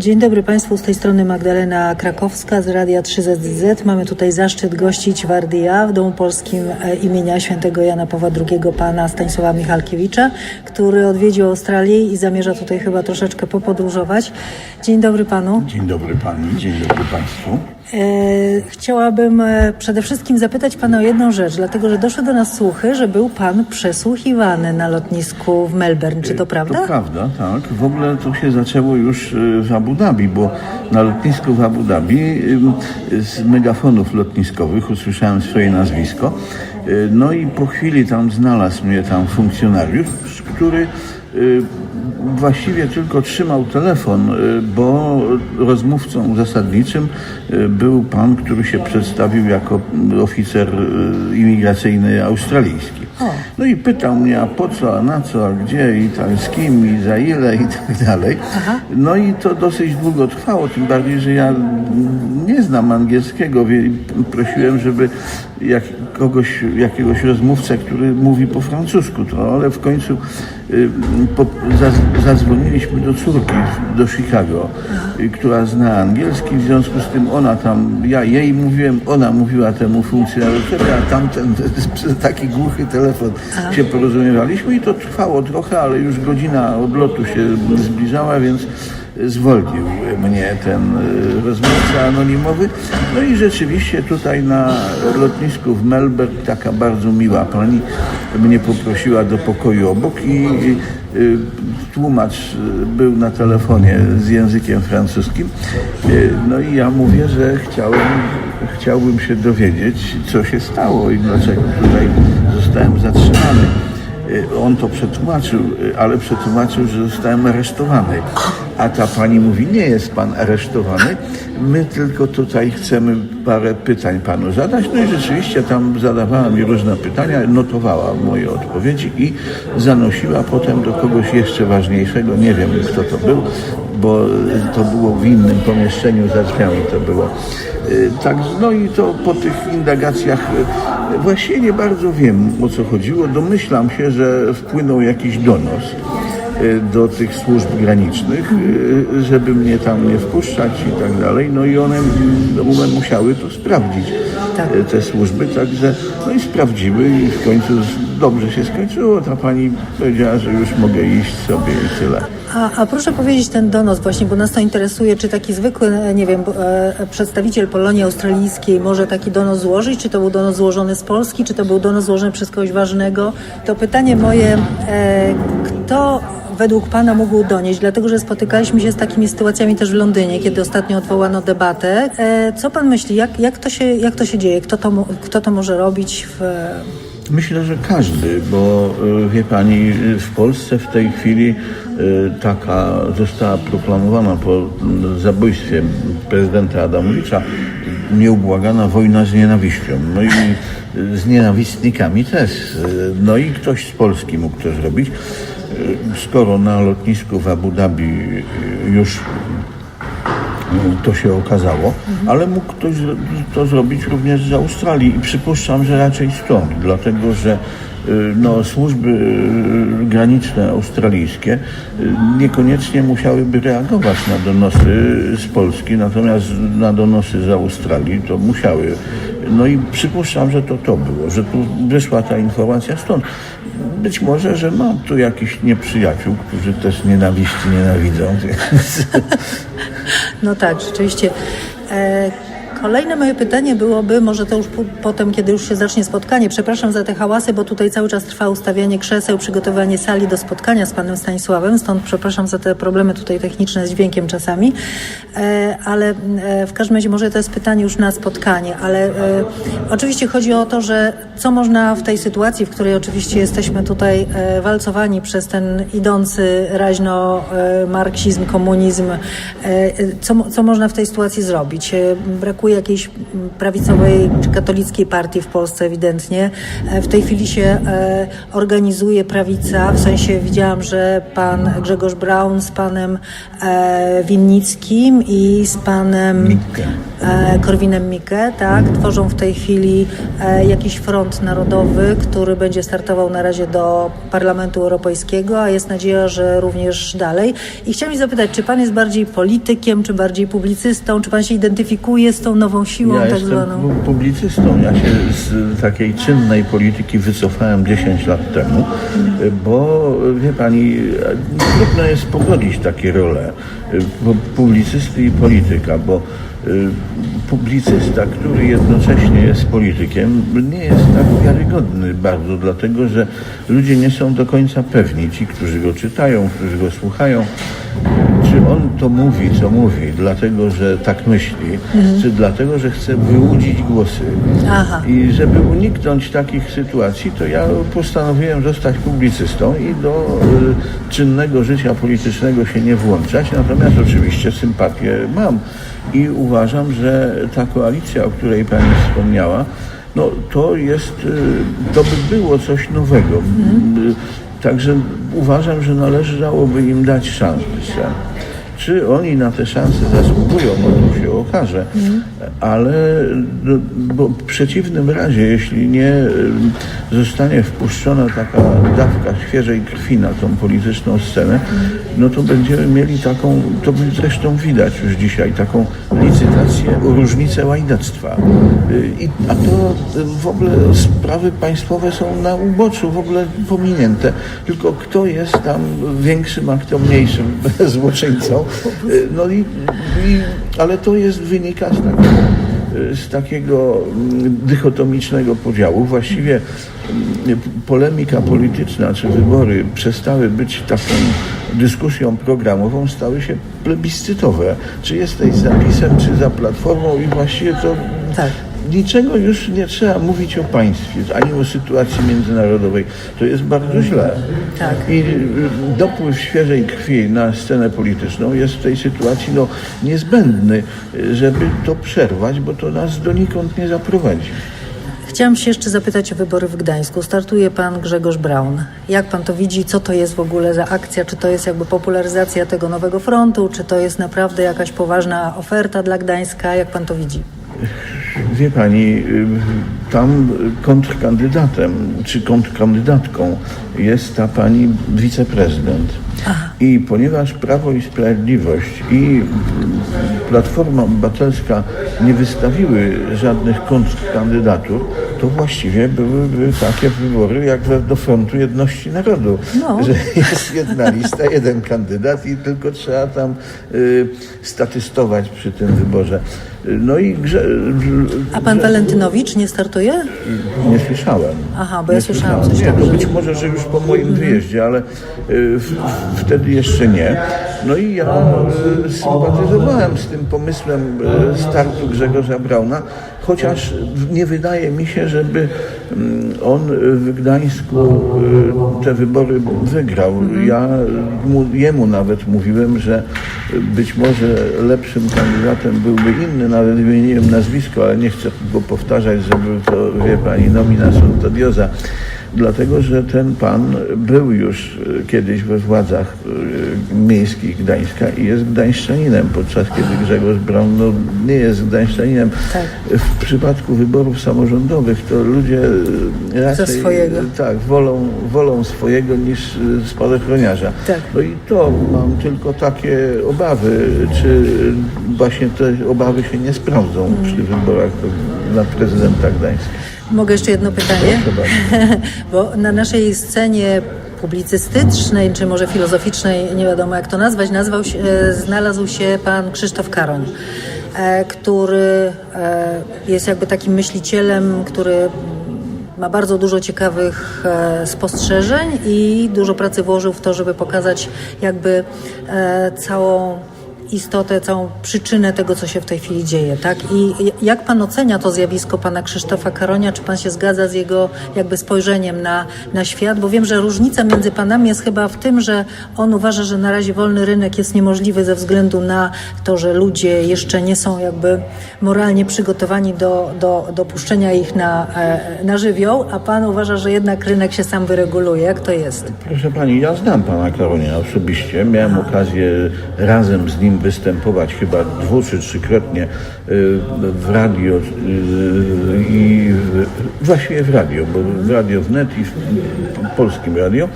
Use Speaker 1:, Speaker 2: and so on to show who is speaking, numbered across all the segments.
Speaker 1: Dzień dobry Państwu, z tej strony Magdalena Krakowska z Radia 3ZZ. Mamy tutaj zaszczyt gościć w Ardia w Domu Polskim e, imienia świętego Jana Pawła II pana Stanisława Michalkiewicza, który odwiedził Australię i zamierza tutaj chyba troszeczkę popodróżować. Dzień dobry Panu.
Speaker 2: Dzień dobry Pani, dzień dobry Państwu.
Speaker 1: E, chciałabym e, przede wszystkim zapytać Pana o jedną rzecz, dlatego że doszły do nas słuchy, że był Pan przesłuchiwany na lotnisku w Melbourne. Czy to prawda?
Speaker 2: To prawda, tak. W ogóle to się zaczęło już w Abu Dhabi, bo na lotnisku w Abu Dhabi z megafonów lotniskowych usłyszałem swoje nazwisko. No i po chwili tam znalazł mnie tam funkcjonariusz, który właściwie tylko trzymał telefon, y, bo rozmówcą zasadniczym y, był pan, który się przedstawił jako oficer y, imigracyjny australijski. No i pytał mnie, a po co, a na co, a gdzie i tam z kim i za ile i tak dalej. No i to dosyć długo trwało, tym bardziej, że ja nie znam angielskiego. Prosiłem, żeby jak kogoś, jakiegoś rozmówcę, który mówi po francusku, to, ale w końcu y, po, zaz- zadzwoniliśmy do córki, do Chicago, y, która zna angielski, w związku z tym ona tam, ja jej mówiłem, ona mówiła temu funkcjonariuszowi, a tamten taki głuchy telefon się porozumiewaliśmy i to trwało trochę, ale już godzina odlotu się zbliżała, więc zwolnił mnie ten y, rozmówca anonimowy. No i rzeczywiście tutaj na lotnisku w Melbourne taka bardzo miła pani mnie poprosiła do pokoju obok i y, tłumacz y, był na telefonie z językiem francuskim. No i ja mówię, że chciałem, chciałbym się dowiedzieć, co się stało i dlaczego tutaj zostałem zatrzymany. Y, On to przetłumaczył, y, ale przetłumaczył, że zostałem aresztowany. A ta pani mówi, nie jest pan aresztowany, my tylko tutaj chcemy parę pytań panu zadać. No i rzeczywiście tam zadawała mi różne pytania, notowała moje odpowiedzi i zanosiła potem do kogoś jeszcze ważniejszego, nie wiem kto to był, bo to było w innym pomieszczeniu, za drzwiami to było. Y, Tak, no i to po tych indagacjach y, właśnie nie bardzo wiem o co chodziło. Domyślam się, że wpłynął jakiś donos y, do tych służb granicznych, żeby mnie tam nie wpuszczać i tak dalej. No i one, one musiały to sprawdzić,
Speaker 1: Tak.
Speaker 2: te służby, także no i sprawdziły i w końcu dobrze się skończyło. Ta pani powiedziała, że już mogę iść sobie i tyle.
Speaker 1: A, a proszę powiedzieć ten donos właśnie, bo nas to interesuje, czy taki zwykły, e, nie wiem, bo, e, przedstawiciel Polonii Australijskiej może taki donos złożyć, czy to był donos złożony z Polski, czy to był donos złożony przez kogoś ważnego. To pytanie moje, e, kto według Pana mógł donieść, dlatego że spotykaliśmy się z takimi sytuacjami też w Londynie, kiedy ostatnio odwołano debatę. E, co Pan myśli, jak, jak, to, się, jak to się dzieje, kto to, kto to może robić w...
Speaker 2: Myślę, że każdy, bo y, wie pani, w Polsce w tej chwili y, taka została proklamowana po zabójstwie prezydenta Adamowicza nieubłagana wojna z nienawiścią. No i y, z nienawistnikami też. No i ktoś z Polski mógł to zrobić. Skoro na lotnisku w Abu Dhabi już to się okazało, ale mógł ktoś to zrobić również z Australii i przypuszczam, że raczej stąd, dlatego że y, no, służby y, graniczne australijskie y, niekoniecznie musiałyby reagować na donosy z Polski, natomiast na donosy z Australii to musiały. No i przypuszczam, że to to było, że tu wyszła ta informacja stąd. Być może, że mam tu jakichś nieprzyjaciół, którzy też nienawiści nienawidzą. więc-
Speaker 1: No tak, rzeczywiście. Kolejne moje pytanie byłoby, może to już po- potem, kiedy już się zacznie spotkanie. Przepraszam za te hałasy, bo tutaj cały czas trwa ustawianie krzeseł, przygotowanie sali do spotkania z panem Stanisławem, stąd przepraszam za te problemy tutaj techniczne z dźwiękiem czasami. E, Ale e, w każdym razie może to jest pytanie już na spotkanie, ale e, oczywiście chodzi o to, że co można w tej sytuacji, w której oczywiście jesteśmy tutaj e, walcowani przez ten idący raźno e, marksizm, komunizm, e, co, co można w tej sytuacji zrobić? E, Brakuje brakuje jakiejś mm, prawicowej czy katolickiej partii w Polsce ewidentnie. E, W tej chwili się e, organizuje prawica, w sensie widziałam, że pan Grzegorz Braun z panem e, Winnickim i z panem
Speaker 2: Mikke.
Speaker 1: Korwinem Mikke, tak, tworzą w tej chwili jakiś front narodowy, który będzie startował na razie do Parlamentu Europejskiego, a jest nadzieja, że również dalej. I chciałam zapytać, czy pan jest bardziej politykiem, czy bardziej publicystą, czy pan się identyfikuje z tą nową siłą
Speaker 2: Ja
Speaker 1: tak zwaną?
Speaker 2: pu- publicystą. Ja się z takiej czynnej polityki wycofałem 10 lat temu, bo wie pani, trudno jest pogodzić takie role pu- publicysty i polityka, bo publicysta, który jednocześnie jest politykiem, nie jest tak wiarygodny bardzo, dlatego że ludzie nie są do końca pewni, ci, którzy go czytają, którzy go słuchają, czy on to mówi, co mówi, dlatego, że tak myśli, czy dlatego, że chce wyłudzić głosy.
Speaker 1: Aha.
Speaker 2: I żeby uniknąć takich sytuacji, to ja postanowiłem zostać publicystą i do y, czynnego życia politycznego się nie włączać, natomiast oczywiście sympatię mam i uważam, że ta koalicja, o której Pani wspomniała, no to jest, y, to by było coś nowego. Y, Także uważam, że należałoby im dać szansę. Czy oni na te szanse zasługują, no to się okaże. Ale no, bo w przeciwnym razie, jeśli nie y, zostanie wpuszczona taka dawka świeżej krwi na tą polityczną scenę, no to będziemy mieli taką, to zresztą widać już dzisiaj, taką licytację różnicę łajdactwa. Y, I, a to y, w ogóle sprawy państwowe są na uboczu, w ogóle pominięte. Tylko kto jest tam większym, a kto mniejszym złoczyńcą. No i, i, ale to jest wynika z takiego, z takiego mm, dychotomicznego podziału. Właściwie mm, polemika polityczna czy wybory przestały być taką dyskusją programową, stały się plebiscytowe. Czy jesteś za PiSem, czy za Platformą i właściwie to
Speaker 1: Tak.
Speaker 2: Niczego już nie trzeba mówić o państwie, ani o sytuacji międzynarodowej. To jest bardzo źle.
Speaker 1: Tak.
Speaker 2: I y, dopływ świeżej krwi na scenę polityczną jest w tej sytuacji no, niezbędny, żeby to przerwać, bo to nas donikąd nie zaprowadzi.
Speaker 1: Chciałam się jeszcze zapytać o wybory w Gdańsku. Startuje pan Grzegorz Braun. Jak pan to widzi? Co to jest w ogóle za akcja? Czy to jest jakby popularyzacja tego nowego frontu? Czy to jest naprawdę jakaś poważna oferta dla Gdańska? Jak pan to widzi?
Speaker 2: Wie pani, tam kontrkandydatem czy kontrkandydatką jest ta pani wiceprezydent. I ponieważ Prawo i Sprawiedliwość i Platforma Obywatelska nie wystawiły żadnych kontrkandydatur, to właściwie byłyby takie wybory jak do Frontu Jedności Narodu,
Speaker 1: No.
Speaker 2: że jest jedna lista, jeden kandydat i tylko trzeba tam y, statystować przy tym wyborze. No i grze,
Speaker 1: A pan Walentynowicz nie startuje?
Speaker 2: nie słyszałem.
Speaker 1: Aha, bo ja słyszałam
Speaker 2: słyszałem.
Speaker 1: coś
Speaker 2: Nie, to
Speaker 1: że-
Speaker 2: być może, że już po moim wyjeździe, ale y, w, wtedy jeszcze nie. No i ja y, sympatyzowałem z tym pomysłem y, startu Grzegorza Brauna, chociaż nie wydaje mi się, żeby mm, on w Gdańsku y, te wybory wygrał. Ja mu, jemu nawet mówiłem, że być może lepszym kandydatem byłby inny, nawet wymieniłem nazwisko, ale nie chcę go powtarzać, żeby to, wie pani, nomina sunt. Dlatego, że ten pan był już e, kiedyś we władzach e, miejskich Gdańska i jest gdańszczaninem, podczas kiedy Grzegorz Braun no, nie jest gdańszczaninem.
Speaker 1: Tak.
Speaker 2: W przypadku wyborów samorządowych to ludzie e, raczej
Speaker 1: swojego.
Speaker 2: tak, wolą, wolą swojego niż spadochroniarza.
Speaker 1: Tak.
Speaker 2: No i to mam tylko takie obawy, czy właśnie te obawy się nie sprawdzą przy wyborach na prezydenta Gdańska.
Speaker 1: Mogę jeszcze jedno pytanie? Bo na naszej scenie publicystycznej, czy może filozoficznej, nie wiadomo jak to nazwać, nazwał się, e, znalazł się pan Krzysztof Karoń, e, który e, jest jakby takim myślicielem, który ma bardzo dużo ciekawych spostrzeżeń i dużo pracy włożył w to, żeby pokazać jakby całą istotę, całą przyczynę tego, co się w tej chwili dzieje, tak? I jak pan ocenia to zjawisko pana Krzysztofa Karonia? Czy pan się zgadza z jego jakby spojrzeniem na, na świat? Bo wiem, że różnica między panami jest chyba w tym, że on uważa, że na razie wolny rynek jest niemożliwy ze względu na to, że ludzie jeszcze nie są jakby moralnie przygotowani do, do, do puszczenia ich na, e, na żywioł, a pan uważa, że jednak rynek się sam wyreguluje. Jak to jest?
Speaker 2: Proszę pani, ja znam pana Karonia osobiście. Miałem okazję razem z nim występować chyba dwu czy trzykrotnie y, w radio y, i właściwie w radio, bo w radio wnet i w polskim radio.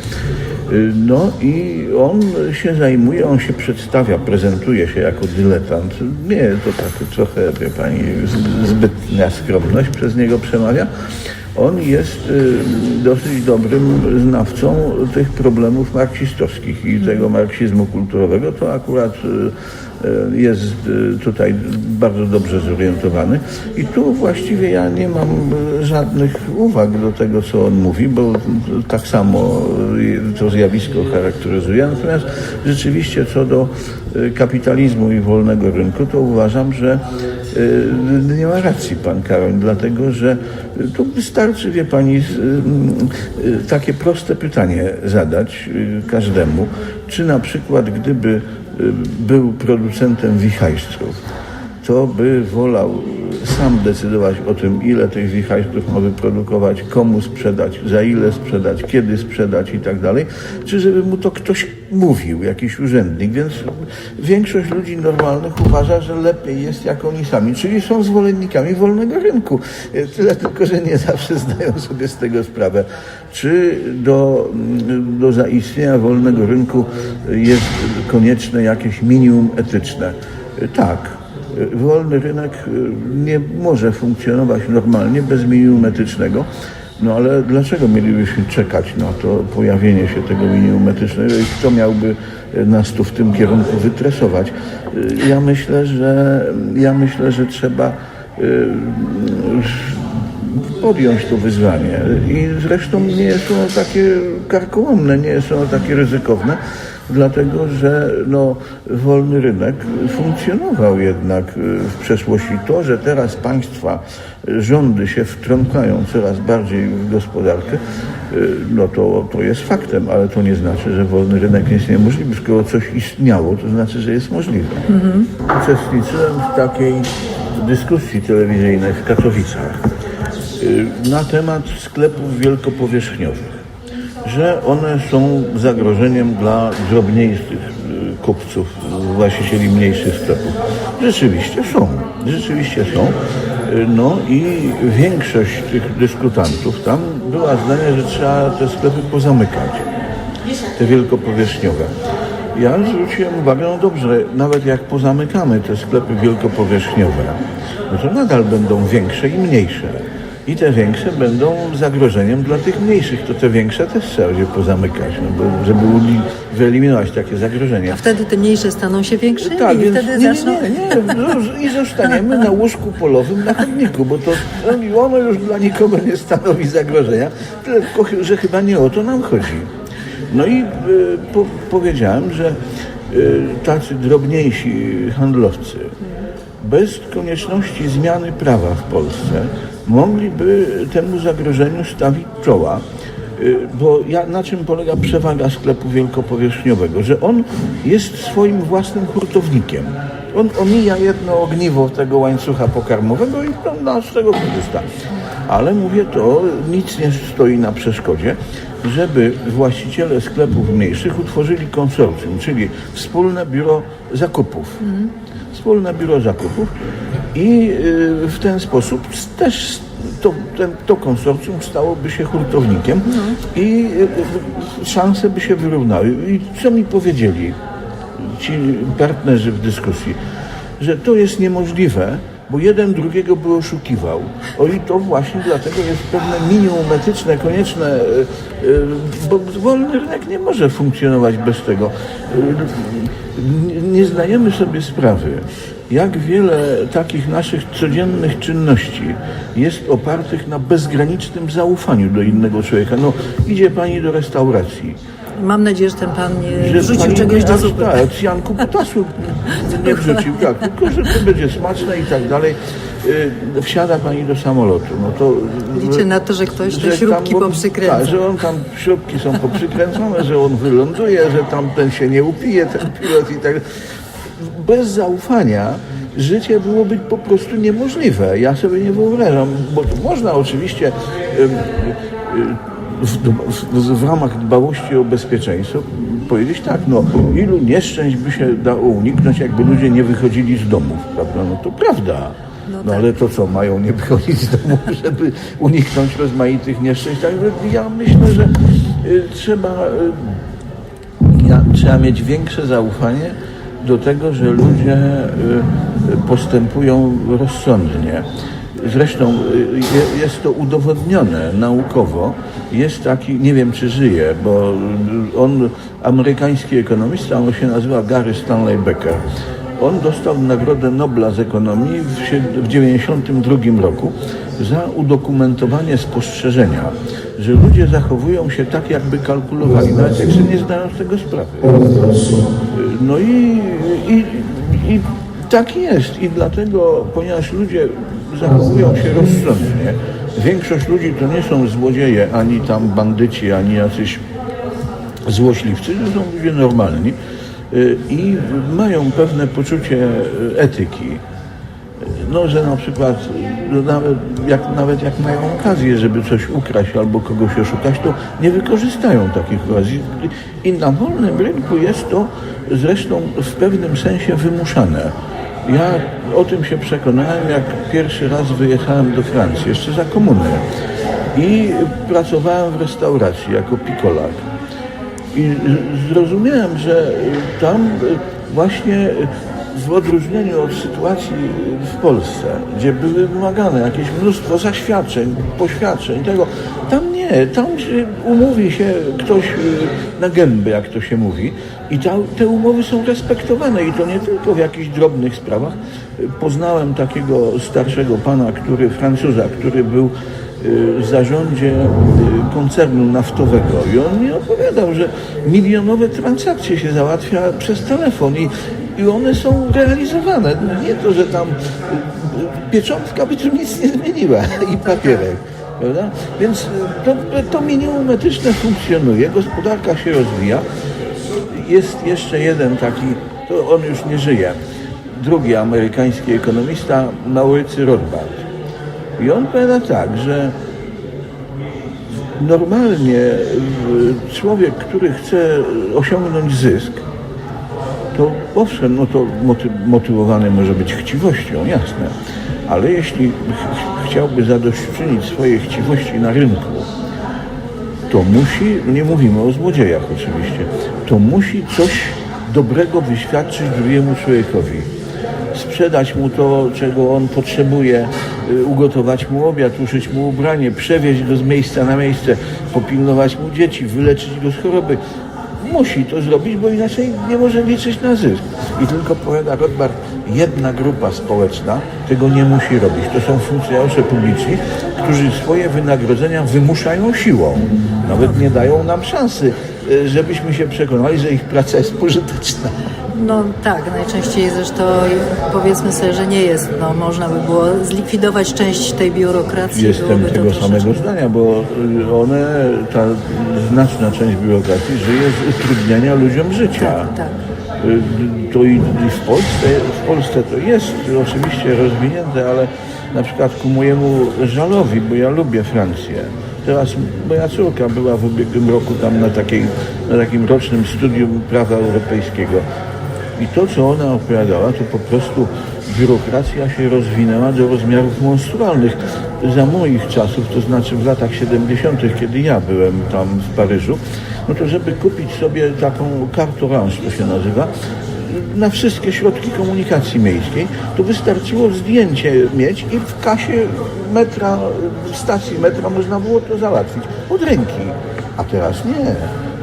Speaker 2: Y, No i on się zajmuje, on się przedstawia, prezentuje się jako dyletant. Nie, to tak trochę, wie pani, zbytnia skromność przez niego przemawia. On jest y, dosyć dobrym znawcą tych problemów marksistowskich i tego marksizmu kulturowego. To akurat y, y, jest tutaj bardzo dobrze zorientowany. I tu właściwie ja nie mam żadnych uwag do tego, co on mówi, bo tak samo to zjawisko charakteryzuje. Natomiast rzeczywiście co do kapitalizmu i wolnego rynku, to uważam, że y, nie ma racji pan Karoń, dlatego że y, tu wystarczy, wie pani, y, y, takie proste pytanie zadać y, każdemu, czy na przykład gdyby y, był producentem wichajstrów, to by wolał sam decydować o tym, ile tych wichajstrów ma wyprodukować, komu sprzedać, za ile sprzedać, kiedy sprzedać i tak dalej, czy żeby mu to ktoś mówił, jakiś urzędnik. Więc większość ludzi normalnych uważa, że lepiej jest jak oni sami, czyli są zwolennikami wolnego rynku. Tyle tylko, że nie zawsze zdają sobie z tego sprawę. Czy do, do zaistnienia wolnego rynku jest konieczne jakieś minimum etyczne? Tak. Wolny rynek y, nie może funkcjonować normalnie bez minimum etycznego. No ale dlaczego mielibyśmy czekać na to pojawienie się tego minimum etycznego i kto miałby nas tu w tym kierunku wytresować? Y, Ja myślę, że ja myślę, że trzeba y, podjąć to wyzwanie. I zresztą nie są one takie karkołomne, nie są one takie ryzykowne, dlatego że no, wolny rynek funkcjonował jednak y, w przeszłości. To, że teraz państwa, rządy się wtrącają coraz bardziej w gospodarkę, y, no to, to jest faktem, ale to nie znaczy, że wolny rynek jest niemożliwy. Skoro coś istniało, to znaczy, że jest możliwe. Uczestniczyłem w takiej dyskusji telewizyjnej w Katowicach y, na temat sklepów wielkopowierzchniowych, że one są zagrożeniem dla drobniejszych y, kupców, właścicieli mniejszych sklepów. Rzeczywiście są, rzeczywiście są. Y, No i większość tych dyskutantów tam była zdania, że trzeba te sklepy pozamykać, te wielkopowierzchniowe. Ja zwróciłem uwagę, no dobrze, nawet jak pozamykamy te sklepy wielkopowierzchniowe, no to nadal będą większe i mniejsze. I te większe będą zagrożeniem dla tych mniejszych. To te większe też trzeba będzie pozamykać, no bo żeby wyeliminować takie zagrożenia.
Speaker 1: A wtedy te mniejsze staną się większe
Speaker 2: Tak,
Speaker 1: i
Speaker 2: więc
Speaker 1: wtedy
Speaker 2: nie, nie,
Speaker 1: zaczną...
Speaker 2: nie, nie, no, i zostaniemy na łóżku polowym na chodniku, bo to no, ono już dla nikogo nie stanowi zagrożenia, tylko że chyba nie o to nam chodzi. No i y, po, powiedziałem, że y, tacy drobniejsi handlowcy bez konieczności zmiany prawa w Polsce mogliby temu zagrożeniu stawić czoła. Y, Bo ja, na czym polega przewaga sklepu wielkopowierzchniowego? Że on jest swoim własnym hurtownikiem. On omija jedno ogniwo tego łańcucha pokarmowego i no, z tego korzysta. Ale mówię to, nic nie stoi na przeszkodzie, żeby właściciele sklepów mniejszych utworzyli konsorcjum, czyli wspólne biuro zakupów wspólne biuro zakupów i y, w ten sposób też to, ten, to konsorcjum stałoby się hurtownikiem i y, y, szanse by się wyrównały. I co mi powiedzieli ci partnerzy w dyskusji? Że to jest niemożliwe, bo jeden drugiego by oszukiwał. O i to właśnie dlatego jest pewne minimum etyczne, konieczne, y, y, bo wolny rynek nie może funkcjonować bez tego. Nie- nie zdajemy sobie sprawy, jak wiele takich naszych codziennych czynności jest opartych na bezgranicznym zaufaniu do innego człowieka. No, idzie pani do restauracji
Speaker 1: Mam nadzieję, że ten pan nie wrzucił czegoś do zupy.
Speaker 2: Tak, cjanku potasu nie wrzucił, tak, tylko że to będzie smaczne i tak dalej. Y, Wsiada pani do samolotu, no to...
Speaker 1: Liczę na to, że ktoś te śrubki
Speaker 2: tam-
Speaker 1: poprzykręca.
Speaker 2: Tak, że on tam, śrubki są poprzykręcone, że on wyląduje, że tamten się nie upije, ten pilot i tak Bez zaufania życie byłoby po prostu niemożliwe. Ja sobie nie wyobrażam, bo można oczywiście em, w, w, ramach dbałości o bezpieczeństwo powiedzieć tak, no ilu nieszczęść by się dało uniknąć, jakby ludzie nie wychodzili z domów, prawda? No to prawda. No, ale to co, mają nie wychodzić z domu, żeby uniknąć rozmaitych nieszczęść? Także ja myślę, że y, trzeba y, ja, trzeba mieć większe zaufanie do tego, że ludzie y, postępują rozsądnie. Zresztą y, je- jest to udowodnione naukowo. Jest taki, nie wiem czy żyje, bo y, on, amerykański ekonomista, on się nazywa Gary Stanley Becker. On dostał Nagrodę Nobla z ekonomii w 1992 roku za udokumentowanie spostrzeżenia, że ludzie zachowują się tak, jakby kalkulowali, nawet jak sobie nie zdają z tego sprawy. No i, i, i tak jest. I dlatego, ponieważ ludzie zachowują się rozsądnie, większość ludzi to nie są złodzieje, ani tam bandyci, ani jacyś złośliwcy, to są ludzie normalni y, i mają pewne poczucie y, etyki. No, że na przykład nawet, jak, nawet jak mają okazję, żeby coś ukraść albo kogoś oszukać, to nie wykorzystają takich okazji. I na wolnym rynku jest to zresztą w pewnym sensie wymuszane. Ja o tym się przekonałem, jak pierwszy raz wyjechałem do Francji, jeszcze za komuny. I pracowałem w restauracji jako pikolak. I zrozumiałem, że tam właśnie w odróżnieniu od sytuacji w Polsce, gdzie były wymagane jakieś mnóstwo zaświadczeń, poświadczeń, tego, tam nie, tam umówi się ktoś y, na gęby, jak to się mówi, i ta, te umowy są respektowane i to nie tylko w jakichś drobnych sprawach. Y, Poznałem takiego starszego pana, który, Francuza, który był w zarządzie y, koncernu naftowego i on mi opowiadał, że milionowe transakcje się załatwia przez telefon i, i one są realizowane. Nie to, że tam y, y, pieczątka by tu nic nie zmieniła i papierek. Prawda? Więc y, to, to minimum etyczne funkcjonuje, gospodarka się rozwija. Jest jeszcze jeden taki, to on już nie żyje, drugi amerykański ekonomista, Maurycy Rothbard. I on powiada tak, że normalnie człowiek, który chce osiągnąć zysk, to owszem, no to moty- motywowany może być chciwością, jasne, ale jeśli ch- chciałby zadośćuczynić swojej chciwości na rynku, to musi, nie mówimy o złodziejach oczywiście, to musi coś dobrego wyświadczyć drugiemu człowiekowi. Sprzedać mu to, czego on potrzebuje, y, ugotować mu obiad, uszyć mu ubranie, przewieźć go z miejsca na miejsce, popilnować mu dzieci, wyleczyć go z choroby. Musi to zrobić, bo inaczej nie może liczyć na zysk. I tylko powiada Rothbard, jedna grupa społeczna tego nie musi robić. To są funkcjonariusze publiczni, którzy swoje wynagrodzenia wymuszają siłą. Nawet nie dają nam szansy, y, żebyśmy się przekonali, że ich praca jest pożyteczna.
Speaker 1: No tak, najczęściej zresztą powiedzmy sobie, że nie jest. No, można by było zlikwidować część tej biurokracji.
Speaker 2: Jestem tego samego zdania, bo y, one, ta znaczna część biurokracji żyje z utrudniania ludziom życia.
Speaker 1: Tak, tak.
Speaker 2: Y, To i, i w Polsce, w Polsce to jest oczywiście rozwinięte, ale na przykład ku mojemu żalowi, bo ja lubię Francję. Teraz moja córka była w ubiegłym roku tam na, takiej, na takim rocznym studium prawa europejskiego. I to, co ona opowiadała, to po prostu biurokracja się rozwinęła do rozmiarów monstrualnych. Za moich czasów, to znaczy w latach 70., kiedy ja byłem tam w Paryżu, no to żeby kupić sobie taką carte orange, to się nazywa, na wszystkie środki komunikacji miejskiej, to wystarczyło zdjęcie mieć i w kasie metra, w stacji metra można było to załatwić od ręki. A teraz nie.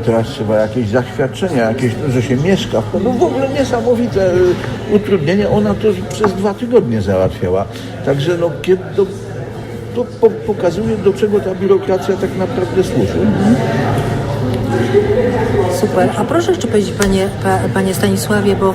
Speaker 2: Teraz trzeba jakieś zaświadczenia, jakieś, że się mieszka. No w ogóle niesamowite y, utrudnienia. Ona to przez dwa tygodnie załatwiała. Także no, kiedy to, to po, pokazuje, do czego ta biurokracja tak naprawdę służy.
Speaker 1: Super. A proszę jeszcze powiedzieć, panie, pa, panie Stanisławie, bo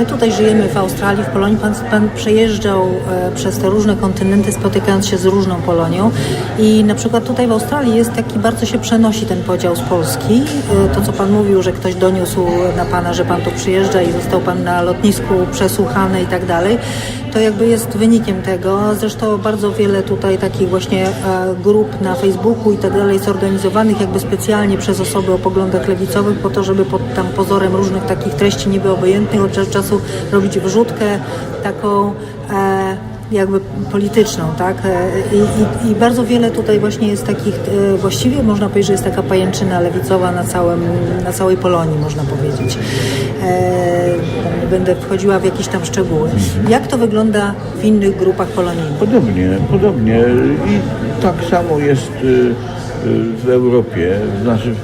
Speaker 1: my tutaj żyjemy w Australii, w Polonii. Pan, pan przejeżdżał e, przez te różne kontynenty, spotykając się z różną Polonią. I na przykład tutaj w Australii jest taki, bardzo się przenosi ten podział z Polski. E, to, co pan mówił, że ktoś doniósł na pana, że pan tu przyjeżdża i został pan na lotnisku przesłuchany i tak dalej. To jakby jest wynikiem tego. Zresztą bardzo wiele tutaj takich właśnie e, grup na Facebooku i tak dalej zorganizowanych jakby specjalnie przez osoby o poglądach lewicowych po to, żeby pod tam pozorem różnych takich treści niby obojętnych od czasu robić wrzutkę taką e, jakby polityczną, tak? E, I, i, I bardzo wiele tutaj właśnie jest takich, e, właściwie można powiedzieć, że jest taka pajęczyna lewicowa na, całym, na całej Polonii, można powiedzieć. E, będę wchodziła w jakieś tam szczegóły. Jak to wygląda w innych grupach polonijnych?
Speaker 2: Podobnie, podobnie. I tak samo jest y, y, w Europie,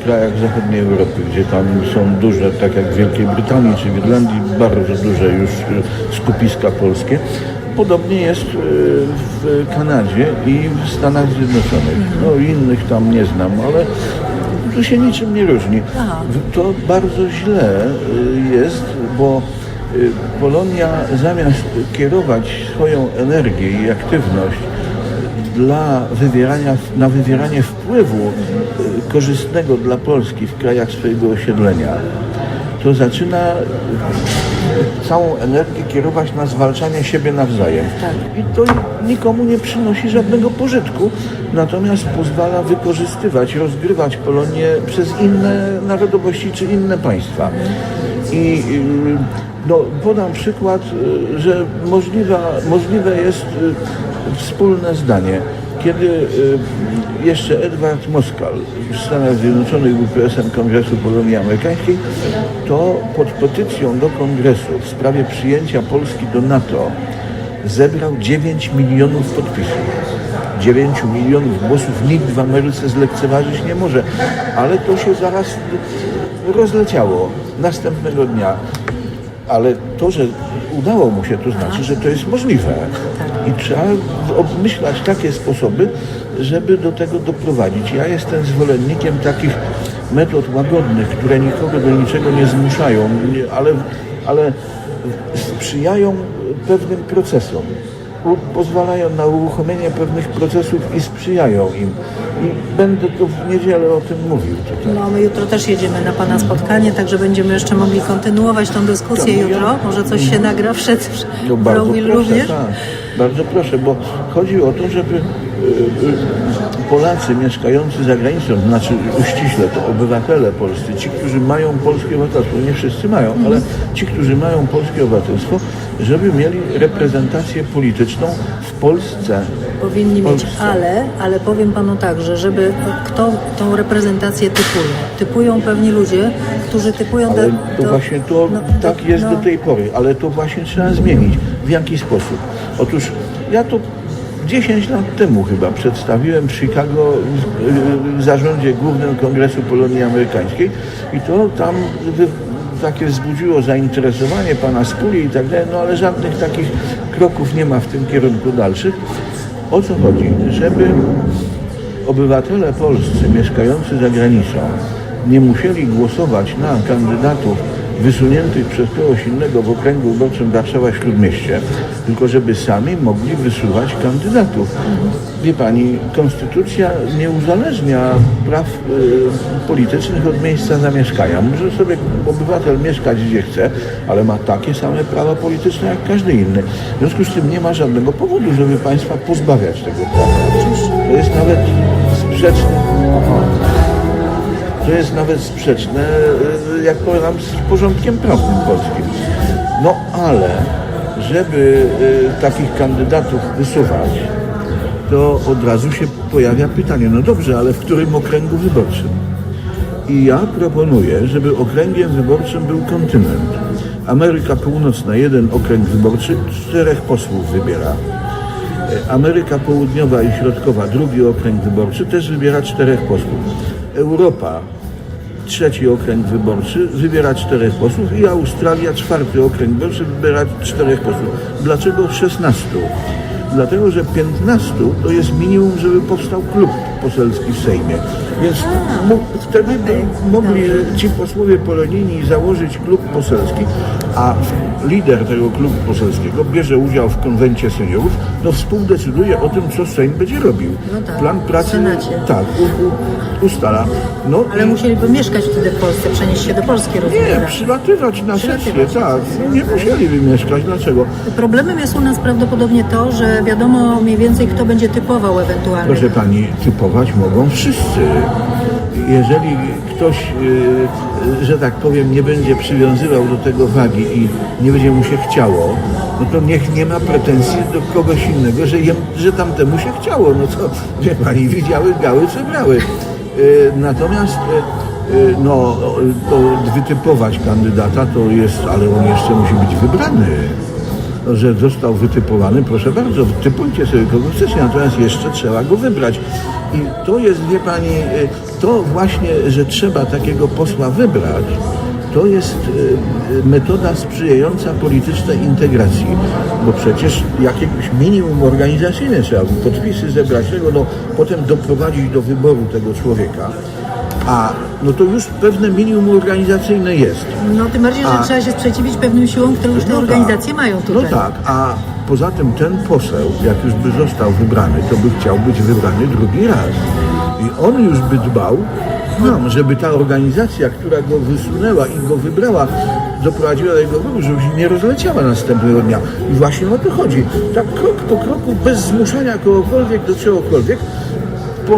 Speaker 2: w krajach zachodniej Europy, gdzie tam są duże, tak jak w Wielkiej Brytanii czy w Irlandii, bardzo duże już y, skupiska polskie. Podobnie jest y, w Kanadzie i w Stanach Zjednoczonych. No innych tam nie znam, ale to się niczym nie różni. To bardzo źle y, jest, bo y, Polonia zamiast kierować swoją energię i aktywność dla wywierania, na wywieranie wpływu korzystnego dla Polski w krajach swojego osiedlenia, to zaczyna całą energię kierować na zwalczanie siebie nawzajem.
Speaker 1: Tak.
Speaker 2: I to nikomu nie przynosi żadnego pożytku, natomiast pozwala wykorzystywać, rozgrywać Polonię przez inne narodowości czy inne państwa. I no, podam przykład, y, że możliwa, możliwe jest y, wspólne zdanie. Kiedy y, jeszcze Edward Moskal w Stanach Zjednoczonych był prezesem Kongresu Polonii Amerykańskiej, to pod petycją do Kongresu w sprawie przyjęcia Polski do NATO zebrał 9 milionów podpisów. 9 milionów głosów nikt w Ameryce zlekceważyć nie może, ale to się zaraz rozleciało następnego dnia. Ale to, że udało mu się, to znaczy, że to jest możliwe. I trzeba obmyślać takie sposoby, żeby do tego doprowadzić. Ja jestem zwolennikiem takich metod łagodnych, które nikogo do niczego nie zmuszają, ale, ale sprzyjają pewnym procesom. Pozwalają na uruchomienie pewnych procesów i sprzyjają im. I będę to w niedzielę o tym mówił tutaj.
Speaker 1: No, my jutro też jedziemy na Pana spotkanie, także będziemy jeszcze mogli kontynuować tą dyskusję
Speaker 2: Tak,
Speaker 1: jutro. Może coś się nagra przed
Speaker 2: No proszę,
Speaker 1: również?
Speaker 2: tak. Bardzo proszę, bo chodzi o to, żeby y, y, Polacy mieszkający za granicą, znaczy uściśle to obywatele polscy, ci, którzy mają polskie obywatelstwo, nie wszyscy mają,
Speaker 1: Mhm.
Speaker 2: ale ci, którzy mają polskie obywatelstwo, żeby mieli reprezentację polityczną w Polsce.
Speaker 1: Powinni mieć, ale, ale powiem Panu tak, że żeby kto tą reprezentację typuje? Typują pewni ludzie, którzy typują
Speaker 2: Ale
Speaker 1: do,
Speaker 2: to
Speaker 1: do-
Speaker 2: właśnie to
Speaker 1: no,
Speaker 2: tak jest
Speaker 1: no,
Speaker 2: do tej pory, ale to właśnie trzeba zmienić. W jaki sposób? Otóż ja to 10 lat temu chyba przedstawiłem w Chicago w, zarządzie głównym Kongresu Polonii Amerykańskiej i to tam takie wzbudziło zainteresowanie pana Skuli i tak dalej, no ale żadnych takich kroków nie ma w tym kierunku dalszych. O co chodzi? Żeby obywatele polscy mieszkający za granicą nie musieli głosować na kandydatów wysuniętych przez kogoś innego w okręgu wyborczym Warszawa-Śródmieście, tylko żeby sami mogli wysuwać kandydatów. Wie Pani, Konstytucja nie uzależnia praw y, politycznych od miejsca zamieszkania. Może sobie obywatel mieszkać gdzie chce, ale ma takie same prawa polityczne jak każdy inny. W związku z tym nie ma żadnego powodu, żeby Państwa pozbawiać tego prawa. To jest nawet sprzeczne. To jest nawet sprzeczne, y, jak powiadam, z porządkiem prawnym polskim. No ale, żeby y, takich kandydatów wysuwać, to od razu się pojawia pytanie, no dobrze, ale w którym okręgu wyborczym? I ja proponuję, żeby okręgiem wyborczym był kontynent. Ameryka Północna, jeden okręg wyborczy, czterech posłów wybiera. E, Ameryka Południowa i Środkowa, drugi okręg wyborczy, też wybiera czterech posłów. Europa, trzeci okręg wyborczy, wybiera czterech posłów i Australia, czwarty okręg wyborczy, wybiera czterech posłów. Dlaczego 16? Dlatego, że 15 to jest minimum, żeby powstał klub poselski w Sejmie. Więc wtedy by mogli ci posłowie polonijni założyć klub poselski, a lider tego klubu poselskiego bierze udział w konwencie seniorów, no współdecyduje o tym, co Sejm będzie robił.
Speaker 1: No tak,
Speaker 2: Plan
Speaker 1: w
Speaker 2: pracy
Speaker 1: Senacie.
Speaker 2: tak, u, u, ustala. No
Speaker 1: Ale musieliby mieszkać wtedy w Polsce, przenieść się do Polski, rozumiem.
Speaker 2: nie, przylatywać na sesję,
Speaker 1: Przylatywać.
Speaker 2: tak. Nie musieliby mieszkać. Dlaczego?
Speaker 1: Problemem jest u nas prawdopodobnie to, że wiadomo mniej więcej, kto będzie typował ewentualnie.
Speaker 2: Proszę pani, mogą wszyscy. Jeżeli ktoś, y, że tak powiem, nie będzie przywiązywał do tego wagi i nie będzie mu się chciało, no to niech nie ma pretensji do kogoś innego, że, jem, że tamtemu się chciało. No to, wie pani, widziały gały, co grały. Y, Natomiast y, no, to wytypować kandydata to jest, ale on jeszcze musi być wybrany że został wytypowany, proszę bardzo, typujcie sobie kogo chcecie, natomiast jeszcze trzeba go wybrać. I to jest, wie Pani, y, to właśnie, że trzeba takiego posła wybrać, to jest y, y, metoda sprzyjająca politycznej integracji, bo przecież jakiegoś minimum organizacyjne trzeba podpisy zebrać, tego, no, potem doprowadzić do wyboru tego człowieka. A no to już pewne minimum organizacyjne jest.
Speaker 1: No tym bardziej, że
Speaker 2: A-
Speaker 1: trzeba się sprzeciwić pewnym siłom, które już te
Speaker 2: No
Speaker 1: organizacje
Speaker 2: tak.
Speaker 1: mają tutaj.
Speaker 2: No tak, a poza tym ten poseł, jak już by został wybrany, to by chciał być wybrany drugi raz. I on już by dbał, no, żeby ta organizacja, która go wysunęła i go wybrała, doprowadziła do jego wyboru, żeby się nie rozleciała następnego dnia. I właśnie o to chodzi. Tak krok po kroku, bez zmuszania kogokolwiek do czegokolwiek, po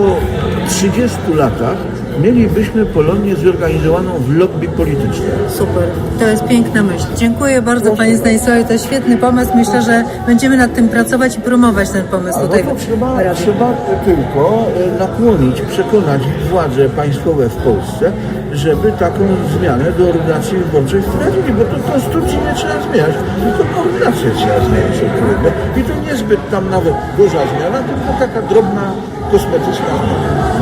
Speaker 2: 30 latach mielibyśmy Polonię zorganizowaną w lobby polityczne.
Speaker 1: Super, to jest piękna myśl. Dziękuję bardzo Panie Stanisławie, to jest świetny pomysł. Myślę, że będziemy nad tym pracować i promować ten pomysł tutaj
Speaker 2: no
Speaker 1: w
Speaker 2: trzeba, trzeba tylko e, nakłonić, przekonać władze państwowe w Polsce, żeby taką zmianę do ordynacji wyborczej wprowadzili, bo to konstytucji nie trzeba zmieniać, tylko ordynację trzeba zmienić. I to niezbyt tam nawet duża zmiana, tylko taka drobna, kosmetyczna zmiana.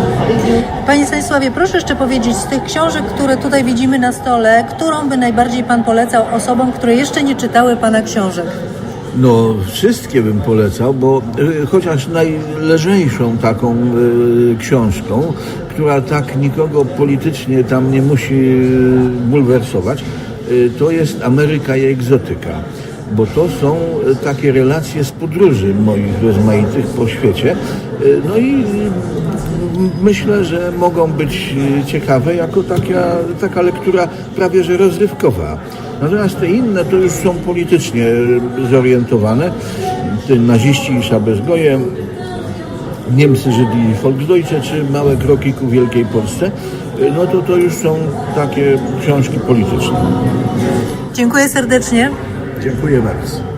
Speaker 1: Panie Stanisławie, proszę jeszcze powiedzieć, z tych książek, które tutaj widzimy na stole, którą by najbardziej Pan polecał osobom, które jeszcze nie czytały Pana książek?
Speaker 2: No, wszystkie bym polecał, bo y, chociaż najlżejszą taką y, książką, która tak nikogo politycznie tam nie musi y, bulwersować, to jest Ameryka i egzotyka. Bo to są y, takie relacje z podróży moich rozmaitych po świecie. Y, No i myślę, że mogą być y, ciekawe jako taka, taka lektura prawie że rozrywkowa. Natomiast te inne to już są politycznie zorientowane. Te naziści i Szabezgoje, Niemcy, Żydzi i Volksdeutsche, czy Małe kroki ku Wielkiej Polsce, no to to już są takie książki polityczne.
Speaker 1: Dziękuję serdecznie.
Speaker 2: Dziękuję bardzo.